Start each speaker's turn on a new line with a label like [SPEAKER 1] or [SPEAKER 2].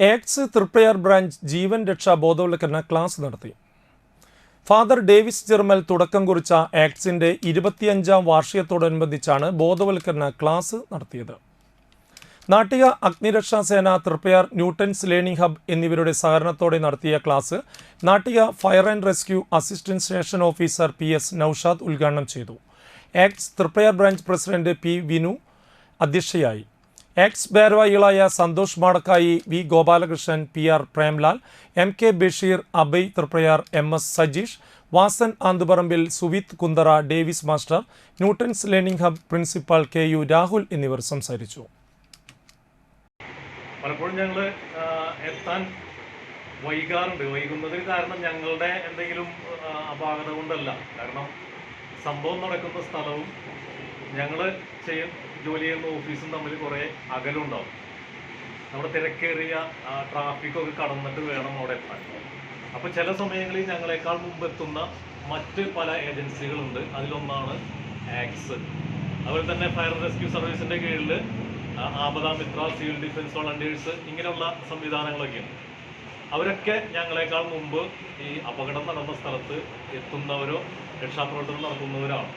[SPEAKER 1] X Triprayar branch ജീവൻ രക്ഷാ ബോധവൽക്കരണ class നടത്തി. ഫാദർ ഡേവിസ് ജെർമൽ തുടക്കം കുറിച്ച ആക്ട്സിന്റെ ഇരുപത്തിയഞ്ചാം വാർഷികത്തോടനുബന്ധിച്ചാണ് ബോധവൽക്കരണ ക്ലാസ് നടത്തിയത്. നാട്ടിക അഗ്നിരക്ഷാ സേന തൃപ്പയാർ ന്യൂട്ടൻസ് ലേണിംഗ് ഹബ് എന്നിവരുടെ സഹകരണത്തോടെ നടത്തിയ class Nattika fire and rescue assistant station officer P S Noushad ഉദ്ഘാടനം ചെയ്തു. Acts Triprayar branch president P Vinu അധ്യക്ഷയായി. എക്സ് ഭാരവാഹികളായ Santhosh Madakkayi V Gopalakrishnan P R Premlal M K Basheer Abhay Triprayar M S Sajeesh Vasan Anthuparambil Suvith Kunthara Davis master Newton's learning hub principal K U Rahul എന്നിവർ സംസാരിച്ചു.
[SPEAKER 2] പലപ്പോഴും ഞങ്ങൾ എത്താൻ വൈകാറുണ്ട്. വൈകുന്നതിന് കാരണം ഞങ്ങളുടെ എന്തെങ്കിലും അപാകത കൊണ്ടല്ല. കാരണം സംഭവം നടക്കുന്ന സ്ഥലവും ഞങ്ങൾ ചെയ്യ ജോലി ചെയ്യുന്ന ഓഫീസും തമ്മിൽ കുറേ അകലുണ്ടാവും. നമ്മുടെ തിരക്കേറിയ ട്രാഫിക്കൊക്കെ കടന്നിട്ട് വേണം അവിടെ എത്താൻ. അപ്പോൾ ചില സമയങ്ങളിൽ ഞങ്ങളെക്കാൾ മുമ്പ് എത്തുന്ന മറ്റ് പല ഏജൻസികളുണ്ട്. അതിലൊന്നാണ് ആക്സ്. അതുപോലെ തന്നെ ഫയർ റെസ്ക്യൂ സർവീസിന്റെ കീഴിൽ Aapda Mitra civil defence volunteers ഇങ്ങനെയുള്ള സംവിധാനങ്ങളൊക്കെയുണ്ട്. അവരൊക്കെ ഞങ്ങളെക്കാൾ മുമ്പ് ഈ അപകടം നടന്ന സ്ഥലത്ത് എത്തുന്നവരോ രക്ഷാപ്രവർത്തനം നടത്തുന്നവരാണ്